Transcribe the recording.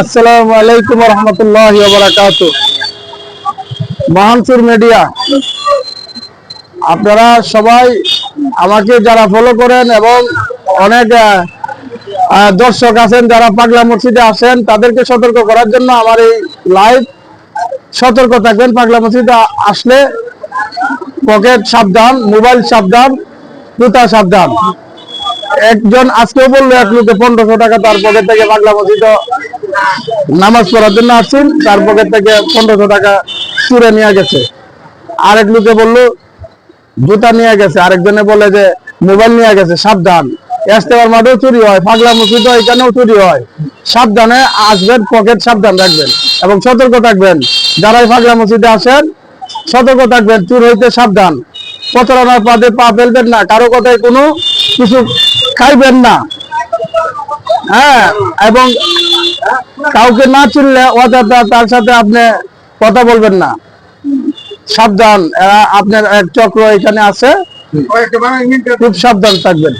আসসালামু আলাইকুম রহমতুল্লাহ বারাকাত মাহানসুর মিডিয়া, আপনারা সবাই আমাকে যারা ফলো করেন এবং অনেক দর্শক আছেন, যারা পাগলা মসজিদে আসেন, তাদেরকে সতর্ক করার জন্য আমার এই লাইভ সতর্ক থাকবেন। পাগলা মসজিদে আসলে পকেট সাবধান, মোবাইল সাবধান, জুতা সাবধান। একজন আজকেও বলল এক লোকে পনেরোশো টাকা তার পকেট থেকে পাগলা মসজিদে নামাজ পড়ার জন্য আসছেন, তার পকেট থেকে পনেরোশো টাকা চুরে নিয়ে গেছে। আরেক লোকে বলল, জুতা নিয়ে গেছে। আরেকজনে বলে যে, মোবাইল নিয়ে গেছে, সাবধান। এস্তেবার মাঠেও চুরি হয়, পাগলা মসজিদ এখানেও চুরি হয়। সাবধানে আসবেন, পকেট সাবধান রাখবেন এবং সতর্ক থাকবেন। যারাই পাগলা মসজিদে আসেন, সতর্ক থাকবেন, চুর হইতে সাবধান। প্রতারণার পাদে পা ফেলবেন না, কারও কথায় কোনো কিছু খাইবেন না। হ্যাঁ এবং কাউকে না চিনলে অযথা তার সাথে আপনি কথা বলবেন না। সাবধান এরা আপনার এক চক্র এখানে আছে। খুব সাবধান থাকবেন।